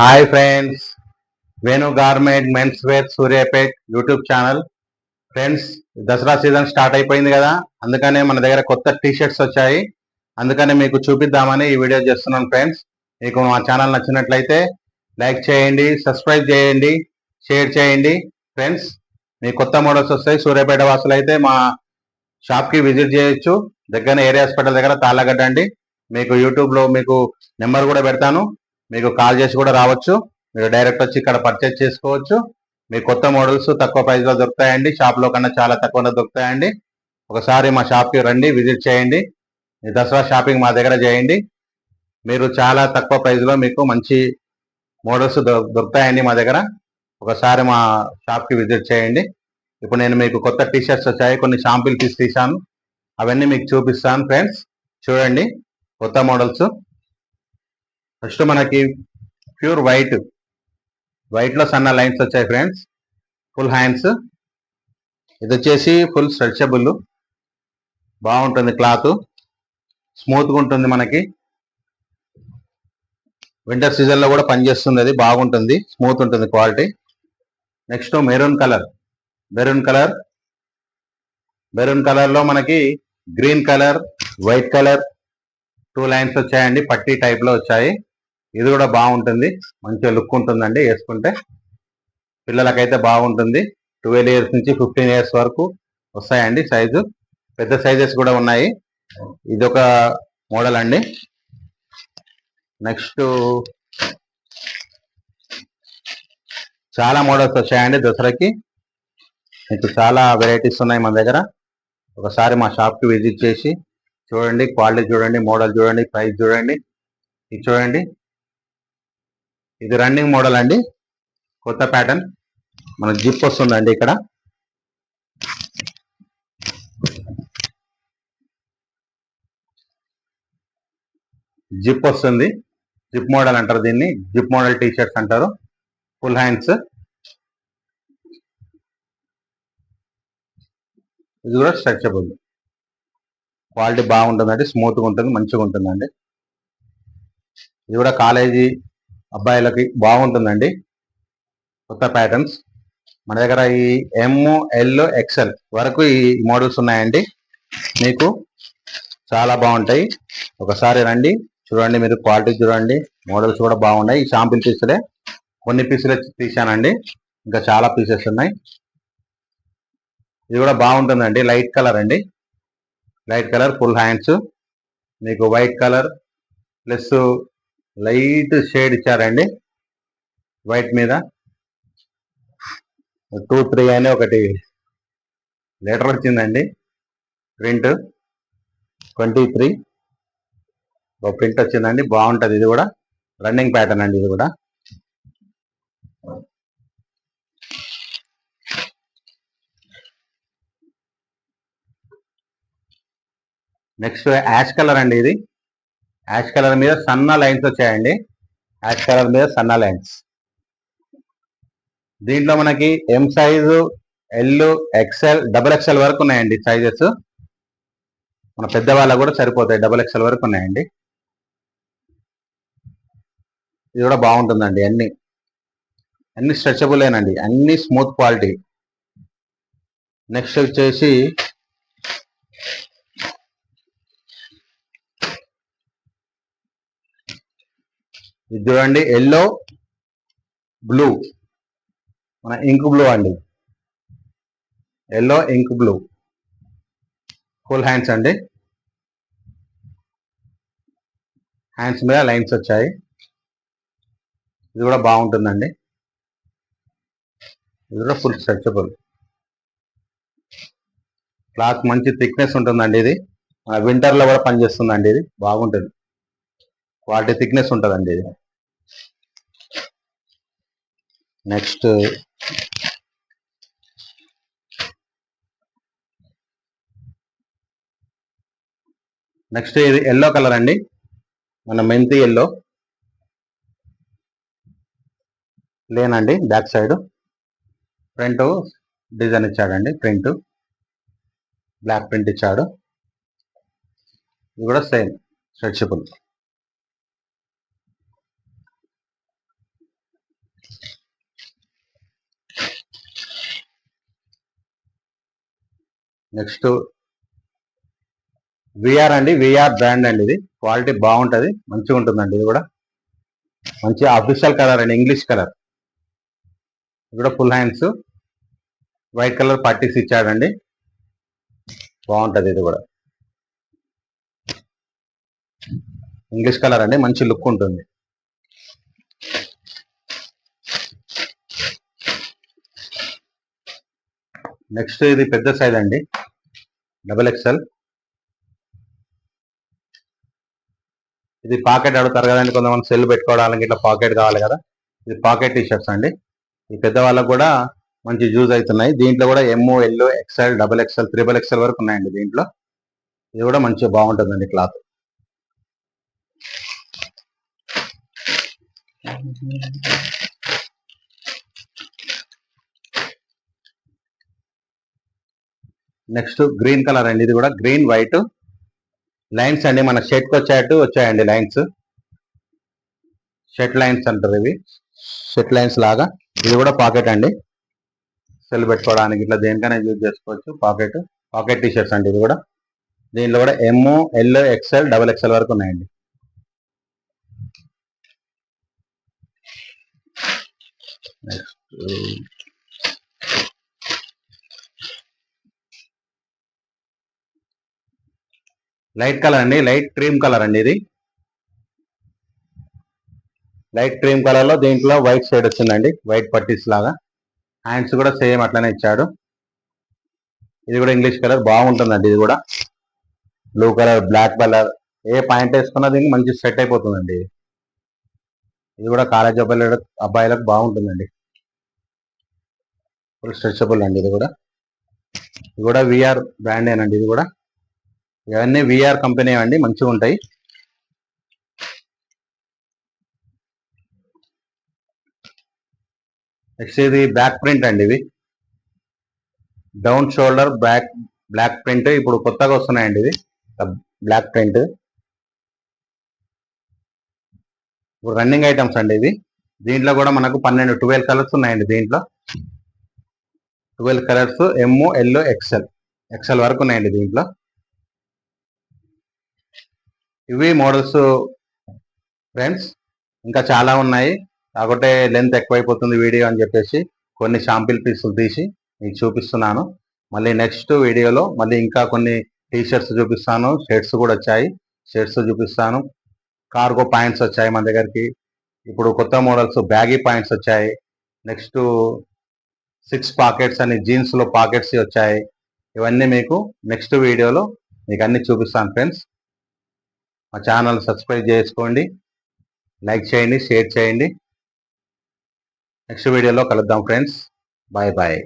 Hi friends Venu garment men's wear Suryapet YouTube channel friends Dasara season start అయిపోయింది కదా. అందుకనే మన దగ్గర కొత్త టీ షర్ట్స్ వచ్చాయి. అందుకనే మీకు చూపిద్దామని ఈ వీడియో చేస్తున్నాను ఫ్రెండ్స్ మీకు మా ఛానల్ నచ్చినట్లయితే లైక్ చేయండి సబ్స్క్రైబ్ చేయండి షేర్ చేయండి. ఫ్రెండ్స్ మీ కొత్త మోడల్స్ వస్తాయి. సూర్యాపేట వాసులు అయితే మా షాప్కి విజిట్ చేయొచ్చు. దగ్గర ఏరియా హాస్పిటల్ దగ్గర తాళ్ళగడ్డ అండి. మీకు యూట్యూబ్లో మీకు నెంబర్ కూడా పెడతాను. మీకు కాల్ చేసి కూడా రావచ్చు. మీరు డైరెక్ట్ వచ్చి ఇక్కడ పర్చేజ్ చేసుకోవచ్చు. మీ కొత్త మోడల్స్ తక్కువ ప్రైస్లో దొరుకుతాయండి. షాప్లో కన్నా చాలా తక్కువలో దొరుకుతాయండి. ఒకసారి మా షాప్కి రండి విజిట్ చేయండి. ఈ దసరా షాపింగ్ మా దగ్గర చేయండి. మీరు చాలా తక్కువ ప్రైస్లో మీకు మంచి మోడల్స్ దొరుకుతాయండి మా దగ్గర. ఒకసారి మా షాప్కి విజిట్ చేయండి. ఇప్పుడు నేను మీకు కొత్త టీ షర్ట్స్ వచ్చాయి. కొన్ని షాంపిల్ పీస్ తీసాను అవన్నీ మీకు చూపిస్తాను ఫ్రెండ్స్ చూడండి కొత్త మోడల్స్ ఫస్ట్ మనకి ప్యూర్ వైట్. వైట్లో సన్న లైన్స్ వచ్చాయి ఫ్రెండ్స్. Full hands. ఇది వచ్చేసి ఫుల్ స్ట్రెచబుల్. బాగుంటుంది క్లాత్. స్మూత్గా ఉంటుంది మనకి. వింటర్ సీజన్లో కూడా పనిచేస్తుంది అది. బాగుంటుంది. స్మూత్ ఉంటుంది quality. Next maroon colour. Maroon colour. Maroon కలర్లో మనకి green colour white colour. Two lines వచ్చాయండి. పట్టీ టైప్లో వచ్చాయి. ఇది కూడా బాగుంటుంది. మంచిగా లుక్ ఉంటుందండి. వేసుకుంటే పిల్లలకైతే బాగుంటుంది. ట్వెల్వ్ ఇయర్స్ నుంచి ఫిఫ్టీన్ ఇయర్స్ వరకు వస్తాయండి సైజు. పెద్ద సైజెస్ కూడా ఉన్నాయి. ఇది ఒక మోడల్ అండి. నెక్స్ట్ చాలా మోడల్స్ వచ్చాయండి దసరాకి. మీకు చాలా వెరైటీస్ ఉన్నాయి మన దగ్గర. ఒకసారి మా షాప్కి విజిట్ చేసి చూడండి క్వాలిటీ చూడండి మోడల్ చూడండి ప్రైస్ చూడండి ఇది చూడండి. ఇది రన్నింగ్ మోడల్ అండి. కొత్త ప్యాటర్న్ మన జిప్ వస్తుందండి ఇక్కడ. జిప్ వస్తుంది. జిప్ మోడల్ అంటారు దీన్ని. జిప్ మోడల్ టీ షర్ట్స్ అంటారు. ఫుల్ హ్యాండ్స్ ఇది కూడా స్ట్రెచబుల్ క్వాలిటీ బాగుంటుందండి. స్మూత్గా ఉంటుంది. మంచిగా ఉంటుందండి. ఇది కూడా కాలేజీ అబ్బాయిలకి బాగుంటుందండి. కొత్త ప్యాటర్న్స్ మన దగ్గర ఈ ఎమ్ ఎల్ ఎక్సెల్ వరకు ఈ మోడల్స్ ఉన్నాయండి. మీకు చాలా బాగుంటాయి. ఒకసారి రండి. చూడండి మీరు క్వాలిటీ చూడండి. మోడల్స్ కూడా బాగున్నాయి. ఈ షాంపిల్ పీసులే కొన్ని పీసులే తీసానండి ఇంకా చాలా పీసెస్ ఉన్నాయి. ఇది కూడా బాగుంటుందండి. లైట్ కలర్ అండి. లైట్ కలర్ ఫుల్ హ్యాండ్స్ మీకు white colour plus light shade ఇచ్చారండి. వైట్ మీద. టూ త్రీ అని ఒకటి లెటర్ వచ్చిందండి. Print twenty three. ఒక ప్రింట్ వచ్చిందండి. బాగుంటుంది ఇది కూడా. రన్నింగ్ ప్యాటర్న్ అండి ఇది కూడా. నెక్స్ట్ యాష్ కలర్ అండి ఇది. యాష్ కలర్ మీద సన్న లైన్స్ వచ్చాయండి. యాష్ కలర్ మీద సన్న లైన్స్. దీంట్లో మనకి M size L XL double XL వరకు ఉన్నాయండి సైజెస్ మన పెద్దవాళ్ళకు కూడా సరిపోతాయి డబుల్ ఎక్సెల్ వరకు ఉన్నాయండి. ఇది కూడా బాగుంటుందండి అన్ని. అన్ని స్ట్రెచబులేనండి అన్ని స్మూత్ క్వాలిటీ నెక్స్ట్ వచ్చేసి ఇది చూడండి ఎల్లో బ్లూ మన ఇంక్ బ్లూ అండి. Yellow ink blue full hands అండి. హ్యాండ్స్ మీద లైన్స్ వచ్చాయి. ఇది కూడా బాగుంటుందండి. ఇది కూడా ఫుల్ స్ట్రెచబుల్ క్లాత్ మంచి థిక్నెస్ ఉంటుందండి ఇది. వింటర్లో కూడా పనిచేస్తుందండి ఇది. బాగుంటుంది. క్వాలిటీ థిక్నెస్ ఉంటుందండి ఇది. నెక్స్ట్ నెక్స్ట్ ఇది ఎల్లో కలర్ అండి. మన మెంతి ఎల్లో లేనండి బ్యాక్ సైడ్ ప్రింట్ డిజైన్ ఇచ్చాడండి ప్రింట్ బ్లాక్ ప్రింట్ ఇచ్చాడు. ఇది కూడా సేమ్ స్ట్రెచబుల్ నెక్స్ట్ విఆర్ అండి విఆర్ బ్రాండ్ అండి ఇది. క్వాలిటీ బాగుంటుంది మంచిగా ఉంటుందండి ఇది కూడా. మంచి అఫీషియల్ కలర్ అండి ఇంగ్లీష్ కలర్ ఇది కూడా ఫుల్ హ్యాండ్స్ వైట్ కలర్ పట్టీస్ ఇచ్చాడండి. బాగుంటుంది ఇది కూడా. ఇంగ్లీష్ కలర్ అండి మంచి లుక్ ఉంటుంది. నెక్స్ట్ ఇది పెద్ద సైజ్ అండి. డబల్ ఎక్స్ఎల్ ఇది పాకెట్ అడుగుతారు కదండి కొంతమంది సెల్ పెట్టుకోవడానికి ఇట్లా పాకెట్ కావాలి కదా. ఇది పాకెట్ టీ షర్ట్స్ అండి. ఈ పెద్దవాళ్ళకు కూడా మంచి యూజ్ అవుతున్నాయి. దీంట్లో కూడా MO L XL double XL triple XL వరకు ఉన్నాయండి దీంట్లో. ఇది కూడా మంచిగా బాగుంటుందండి క్లాత్ నెక్స్ట్ గ్రీన్ కలర్ అండి. ఇది కూడా గ్రీన్ వైట్. లైన్స్ అండి. మన షర్ట్కి వచ్చేటట్టు వచ్చాయండి లైన్స్. షర్ట్ లైన్స్ అంటారు ఇవి. షర్ట్ లైన్స్ లాగా. ఇది కూడా పాకెట్ అండి. సెల్ పెట్టుకోవడానికి ఇట్లా దేనికైనా యూజ్ చేసుకోవచ్చు. పాకెట్ పాకెట్ టీషర్ట్స్ అండి ఇది కూడా. దీనిలో కూడా M L XL double XL వరకు ఉన్నాయండి. నెక్స్ట్ లైట్ కలర్ అండి. లైట్ క్రీమ్ కలర్ అండి ఇది. లైట్ క్రీమ్ కలర్లో దీంట్లో వైట్ షేడ్ వచ్చిందండి. వైట్ పట్టీస్ లాగా. హ్యాండ్స్ కూడా సేమ్ అట్లనే ఇచ్చాడు. ఇది కూడా ఇంగ్లీష్ కలర్ బాగుంటుందండి ఇది కూడా. బ్లూ కలర్ బ్లాక్ కలర్ ఏ పాయింట్ వేసుకున్నా దీనికి మంచి సెట్ అయిపోతుందండి ఇది. ఇది కూడా కాలేజ్ అబ్బాయిల అబ్బాయిలకు బాగుంటుందండి. ఫుల్ స్ట్రెచబుల్ అండి ఇది కూడా. ఇది కూడా విఆర్ బ్రాండేనండి ఇది కూడా. ఇవన్నీ విఆర్ కంపెనీ అండి మంచిగా ఉంటాయి. నెక్స్ట్ ఇది బ్యాక్ ప్రింట్ అండి ఇవి. Down shoulder back black print ఇప్పుడు కొత్తగా వస్తున్నాయండి ఇది బ్లాక్ ప్రింట్ ఇప్పుడు రన్నింగ్ ఐటమ్స్ అండి ఇవి. దీంట్లో కూడా మనకు పన్నెండు ట్వెల్వ్ కలర్స్ ఉన్నాయండి దీంట్లో. Twelve colours M L XL XL వరకు ఉన్నాయండి దీంట్లో. ఇవి మోడల్స్ ఫ్రెండ్స్. ఇంకా చాలా ఉన్నాయి. కాకపోతే లెంత్ ఎక్కువైపోతుంది వీడియో అని చెప్పేసి కొన్ని షాంపిల్ పీసులు తీసి మీకు చూపిస్తున్నాను. మళ్ళీ నెక్స్ట్ వీడియోలో మళ్ళీ ఇంకా కొన్ని టీ షర్ట్స్ చూపిస్తాను. షర్ట్స్ కూడా వచ్చాయి. షర్ట్స్ చూపిస్తాను. కార్గో పాయింట్స్ వచ్చాయి మన దగ్గరికి. ఇప్పుడు కొత్త మోడల్స్ బ్యాగీ పాయింట్స్ వచ్చాయి. నెక్స్ట్ సిక్స్ పాకెట్స్ అని జీన్స్లో పాకెట్స్ వచ్చాయి. ఇవన్నీ మీకు నెక్స్ట్ వీడియోలో మీకు అన్ని చూపిస్తాను ఫ్రెండ్స్. మా ఛానల్ సబ్స్క్రైబ్ చేసుకోండి. లైక్ చేయండి షేర్ చేయండి. నెక్స్ట్ వీడియోలో కలుద్దాం ఫ్రెండ్స్. Bye bye.